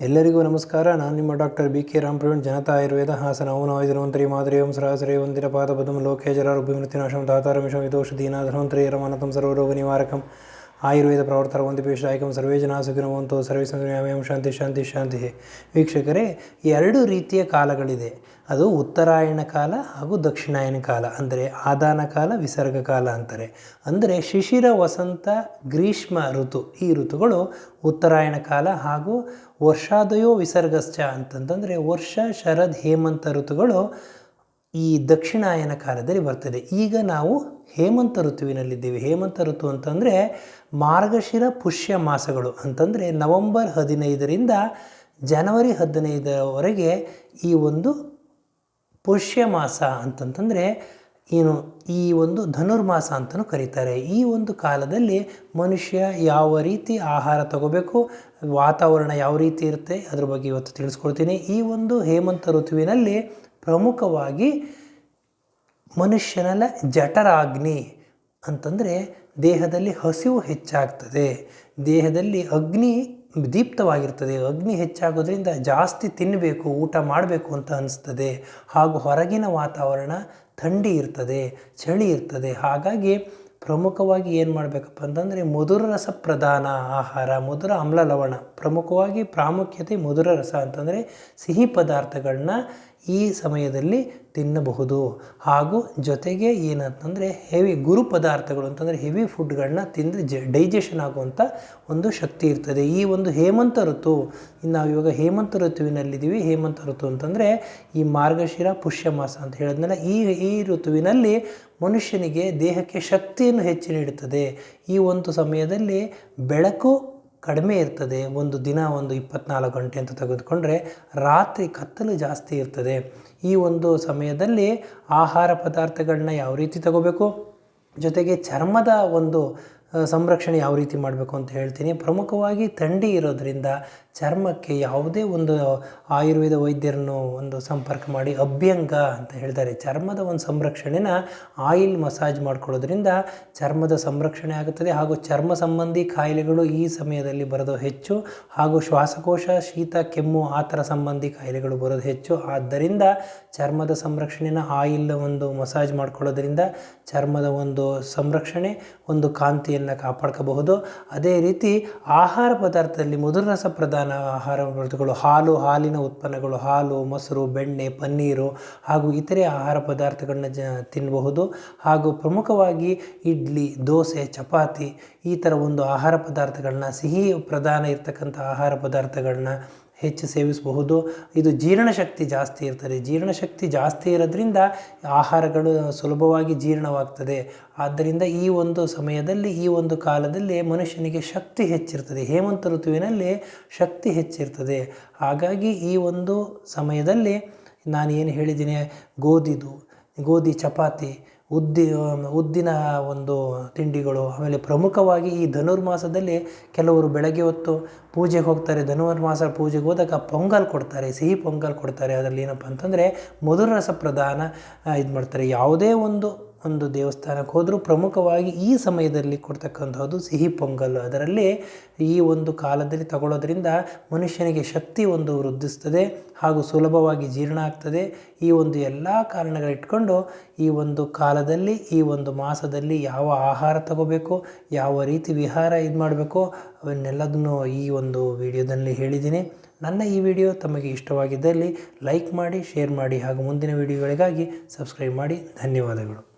ಎಲ್ಲರಿಗೂ ನಮಸ್ಕಾರ ನಾನು ನಿಮ್ಮ doctor B K Ram Praveen Janata Ayurveda Hassan ಅವನ ಧನ್ವಂತರಿ ಮಾದರಿಯಂ ಸಹಸ್ರೇ ವಂದಿರ ಪಾದಪದಂ ಲೋಕೆ ಜರ ರುಭಿಮೃತಿನಾಶಂ ಧಾತಾರಮಿಷಂ ಇದೋಷಧೀನ ಧನ್ವಂತರಿ ರಮಾನತಂ ಸರ್ವರೋಗ ನಿವಾರಕಂ ಆಯುರ್ವೇದ ಪ್ರವರ್ತರ ವಂದಿಪೇಶಾಯಕಂ ಸರ್ವೇ ಜನ ಸುಖಿನವಂತು, ಸರ್ವೇ ಶಾಂತಿ ಶಾಂತಿ ಶಾಂತಿ ವೀಕ್ಷಕರೇ ಎರಡು ರೀತಿಯ ಕಾಲಗಳಿದೆ. ಅದು ಉತ್ತರಾಯಣ ಕಾಲ ಹಾಗೂ ದಕ್ಷಿಣಾಯನ ಕಾಲ, ಅಂದರೆ ಆದಾನ ಕಾಲ, ವಿಸರ್ಗ ಕಾಲ ಅಂತಾರೆ. ಅಂದರೆ ಶಿಶಿರ, ವಸಂತ, ಗ್ರೀಷ್ಮ ಋತು, ಈ ಋತುಗಳು ಉತ್ತರಾಯಣ ಕಾಲ ಹಾಗೂ ವರ್ಷಾದಯೋ ವಿಸರ್ಗಶ್ಚ ಅಂತಂತಂದರೆ ವರ್ಷ, ಶರದ್, ಹೇಮಂತ ಋತುಗಳು ಈ ದಕ್ಷಿಣಾಯನ ಕಾಲದಲ್ಲಿ ಬರ್ತದೆ. ಈಗ ನಾವು ಹೇಮಂತ ಋತುವಿನಲ್ಲಿದ್ದೇವೆ. ಹೇಮಂತ ಋತು ಅಂತಂದರೆ ಮಾರ್ಗಶಿರ ಪುಷ್ಯ ಮಾಸಗಳು ಅಂತಂದರೆ ನವಂಬರ್ ಹದಿನೈದರಿಂದ ಜನವರಿ ಹದಿನೈದರವರೆಗೆ ಈ ಒಂದು ಪುಷ್ಯ ಮಾಸ ಅಂತಂತಂದರೆ ಏನು ಈ ಒಂದು ಧನುರ್ಮಾಸ ಅಂತಲೂ ಕರೀತಾರೆ. ಈ ಒಂದು ಕಾಲದಲ್ಲಿ ಮನುಷ್ಯ ಯಾವ ರೀತಿ ಆಹಾರ ತಗೋಬೇಕು, ವಾತಾವರಣ ಯಾವ ರೀತಿ ಇರುತ್ತೆ, ಅದ್ರ ಬಗ್ಗೆ ಇವತ್ತು ತಿಳಿಸ್ಕೊಡ್ತೀನಿ. ಈ ಒಂದು ಹೇಮಂತ ಋತುವಿನಲ್ಲಿ ಪ್ರಮುಖವಾಗಿ ಮನುಷ್ಯನಲ್ಲ, ಜಠರಾಗ್ನಿ ಅಂತಂದರೆ ದೇಹದಲ್ಲಿ ಹಸಿವು ಹೆಚ್ಚಾಗ್ತದೆ. ದೇಹದಲ್ಲಿ ಅಗ್ನಿ ದೀಪ್ತವಾಗಿರ್ತದೆ. ಅಗ್ನಿ ಹೆಚ್ಚಾಗೋದ್ರಿಂದ ಜಾಸ್ತಿ ತಿನ್ನಬೇಕು ಊಟ ಮಾಡಬೇಕು ಅಂತ ಅನಿಸ್ತದೆ. ಹಾಗೂ ಹೊರಗಿನ ವಾತಾವರಣ ಥಂಡಿ ಇರ್ತದೆ, ಚಳಿ ಇರ್ತದೆ. ಹಾಗಾಗಿ ಪ್ರಮುಖವಾಗಿ ಏನು ಮಾಡಬೇಕಪ್ಪ ಅಂತಂದರೆ ಮಧುರ ರಸ ಪ್ರಧಾನ ಆಹಾರ, ಮಧುರ ಅಮ್ಲ ಲವಣ ಪ್ರಮುಖವಾಗಿ ಪ್ರಾಮುಖ್ಯತೆ ಮಧುರ ರಸ ಅಂತಂದರೆ ಸಿಹಿ ಪದಾರ್ಥಗಳನ್ನ ಈ ಸಮಯದಲ್ಲಿ ತಿನ್ನಬಹುದು. ಹಾಗೂ ಜೊತೆಗೆ ಏನಂತಂದರೆ ಹೆವಿ ಗುರು ಪದಾರ್ಥಗಳು ಅಂತಂದರೆ ಹೆವಿ ಫುಡ್ಗಳನ್ನ ತಿಂದರೆ ಜ ಡೈಜೆಷನ್ ಆಗುವಂಥ ಒಂದು ಶಕ್ತಿ ಇರ್ತದೆ. ಈ ಒಂದು ಹೇಮಂತ ಋತು, ನಾವು ಇವಾಗ ಹೇಮಂತ ಋತುವಿನಲ್ಲಿದ್ದೀವಿ. ಹೇಮಂತ ಋತು ಅಂತಂದರೆ ಈ ಮಾರ್ಗಶಿರ ಪುಷ್ಯ ಮಾಸ ಅಂತ ಹೇಳಿದ್ಮೇಲೆ ಈ ಈ ಋತುವಿನಲ್ಲಿ ಮನುಷ್ಯನಿಗೆ ದೇಹಕ್ಕೆ ಶಕ್ತಿಯನ್ನು ಹೆಚ್ಚು ನೀಡುತ್ತದೆ. ಈ ಒಂದು ಸಮಯದಲ್ಲಿ ಬೆಳಕು ಕಡಿಮೆ ಇರ್ತದೆ, ಒಂದು ದಿನ ಒಂದು ಇಪ್ಪತ್ನಾಲ್ಕು ಗಂಟೆ ಅಂತ ತೆಗೆದುಕೊಂಡ್ರೆ ರಾತ್ರಿ ಕತ್ತಲು ಜಾಸ್ತಿ ಇರ್ತದೆ. ಈ ಒಂದು ಸಮಯದಲ್ಲಿ ಆಹಾರ ಪದಾರ್ಥಗಳನ್ನ ಯಾವ ರೀತಿ ತಗೋಬೇಕು? ಜೊತೆಗೆ ಚರ್ಮದ ಒಂದು ಸಂರಕ್ಷಣೆ ಯಾವ ರೀತಿ ಮಾಡಬೇಕು ಅಂತ ಹೇಳ್ತೀನಿ. ಪ್ರಮುಖವಾಗಿ ಥಂಡಿ ಇರೋದರಿಂದ ಚರ್ಮಕ್ಕೆ ಯಾವುದೇ ಒಂದು ಆಯುರ್ವೇದ ವೈದ್ಯರನ್ನು ಒಂದು ಸಂಪರ್ಕ ಮಾಡಿ ಅಭ್ಯಂಗ ಅಂತ ಹೇಳ್ತಾರೆ. ಚರ್ಮದ ಒಂದು ಸಂರಕ್ಷಣೆನ ಆಯಿಲ್ ಮಸಾಜ್ ಮಾಡ್ಕೊಳ್ಳೋದ್ರಿಂದ ಚರ್ಮದ ಸಂರಕ್ಷಣೆ ಆಗುತ್ತದೆ. ಹಾಗೂ ಚರ್ಮ ಸಂಬಂಧಿ ಕಾಯಿಲೆಗಳು ಈ ಸಮಯದಲ್ಲಿ ಬರೋದು ಹೆಚ್ಚು. ಹಾಗೂ ಶ್ವಾಸಕೋಶ, ಶೀತ, ಕೆಮ್ಮು ಆ ಥರ ಸಂಬಂಧಿ ಕಾಯಿಲೆಗಳು ಬರೋದು ಹೆಚ್ಚು. ಆದ್ದರಿಂದ ಚರ್ಮದ ಸಂರಕ್ಷಣೆನ ಆಯಿಲ್ ಒಂದು ಮಸಾಜ್ ಮಾಡ್ಕೊಳ್ಳೋದ್ರಿಂದ ಚರ್ಮದ ಒಂದು ಸಂರಕ್ಷಣೆ, ಒಂದು ಕಾಂತಿಯನ್ನು ಕಾಪಾಡ್ಕೋಬಹುದು. ಅದೇ ರೀತಿ ಆಹಾರ ಪದಾರ್ಥದಲ್ಲಿ ಮಧುರ ರಸ ಪ್ರಧಾನ ಆಹಾರ ಪದಾರ್ಥಗಳು ಹಾಲು, ಹಾಲಿನ ಉತ್ಪನ್ನಗಳು ಹಾಲು, ಮೊಸರು, ಬೆಣ್ಣೆ, ಪನ್ನೀರು ಹಾಗೂ ಇತರೆ ಆಹಾರ ಪದಾರ್ಥಗಳನ್ನ ಜ ತಿನ್ನಬಹುದು ಹಾಗೂ ಪ್ರಮುಖವಾಗಿ ಇಡ್ಲಿ, ದೋಸೆ, ಚಪಾತಿ ಈ ಥರ ಒಂದು ಆಹಾರ ಪದಾರ್ಥಗಳನ್ನ ಸಿಹಿ ಪ್ರಧಾನ ಇರ್ತಕ್ಕಂಥ ಆಹಾರ ಪದಾರ್ಥಗಳನ್ನ ಹೆಚ್ಚು ಸೇವಿಸಬಹುದು. ಇದು ಜೀರ್ಣಶಕ್ತಿ ಜಾಸ್ತಿ ಇರ್ತದೆ. ಜೀರ್ಣಶಕ್ತಿ ಜಾಸ್ತಿ ಇರೋದ್ರಿಂದ ಆಹಾರಗಳು ಸುಲಭವಾಗಿ ಜೀರ್ಣವಾಗ್ತದೆ. ಆದ್ದರಿಂದ ಈ ಒಂದು ಸಮಯದಲ್ಲಿ, ಈ ಒಂದು ಕಾಲದಲ್ಲಿ ಮನುಷ್ಯನಿಗೆ ಶಕ್ತಿ ಹೆಚ್ಚಿರ್ತದೆ. ಹೇಮಂತ ಋತುವಿನಲ್ಲಿ ಶಕ್ತಿ ಹೆಚ್ಚಿರ್ತದೆ. ಹಾಗಾಗಿ ಈ ಒಂದು ಸಮಯದಲ್ಲಿ ನಾನು ಏನು ಹೇಳಿದ್ದೀನಿ? ಗೋಧಿದು, ಗೋಧಿ ಚಪಾತಿ ಉದ್ದಿ, ಉದ್ದಿನ ಒಂದು ತಿಂಡಿಗಳು, ಆಮೇಲೆ ಪ್ರಮುಖವಾಗಿ ಈ ಧನುರ್ಮಾಸದಲ್ಲಿ ಕೆಲವರು ಬೆಳಗ್ಗೆ ಹೊತ್ತು ಪೂಜೆಗೆ ಹೋಗ್ತಾರೆ. ಧನುರ್ಮಾಸ ಪೂಜೆಗೆ ಹೋದಾಗ ಪೊಂಗಲ್ ಕೊಡ್ತಾರೆ, ಸಿಹಿ ಪೊಂಗಲ್ ಕೊಡ್ತಾರೆ. ಅದರಲ್ಲಿ ಏನಪ್ಪ ಅಂತಂದರೆ ಮಧುರ ರಸ ಪ್ರಧಾನ ಇದು ಮಾಡ್ತಾರೆ ಯಾವುದೇ ಒಂದು ಒಂದು ದೇವಸ್ಥಾನಕ್ಕೆ ಹೋದರೂ ಪ್ರಮುಖವಾಗಿ ಈ ಸಮಯದಲ್ಲಿ ಕೊಡ್ತಕ್ಕಂಥದ್ದು ಸಿಹಿ ಪೊಂಗಲ್. ಅದರಲ್ಲಿ ಈ ಒಂದು ಕಾಲದಲ್ಲಿ ತಗೊಳ್ಳೋದ್ರಿಂದ ಮನುಷ್ಯನಿಗೆ ಶಕ್ತಿ ಒಂದು ವೃದ್ಧಿಸ್ತದೆ ಹಾಗೂ ಸುಲಭವಾಗಿ ಜೀರ್ಣ ಆಗ್ತದೆ. ಈ ಒಂದು ಎಲ್ಲ ಕಾರಣಗಳಿಟ್ಕೊಂಡು ಈ ಒಂದು ಕಾಲದಲ್ಲಿ, ಈ ಒಂದು ಮಾಸದಲ್ಲಿ ಯಾವ ಆಹಾರ ತಗೋಬೇಕು, ಯಾವ ರೀತಿ ವಿಹಾರ ಇದು ಮಾಡಬೇಕು ಅವನ್ನೆಲ್ಲದನ್ನು ಈ ಒಂದು ವಿಡಿಯೋದಲ್ಲಿ ಹೇಳಿದ್ದೀನಿ. ನನ್ನ ಈ ವಿಡಿಯೋ ತಮಗೆ ಇಷ್ಟವಾಗಿದ್ದಲ್ಲಿ ಲೈಕ್ ಮಾಡಿ, ಶೇರ್ ಮಾಡಿ ಹಾಗೂ ಮುಂದಿನ ವಿಡಿಯೋಗಳಿಗಾಗಿ ಸಬ್ಸ್ಕ್ರೈಬ್ ಮಾಡಿ. ಧನ್ಯವಾದಗಳು.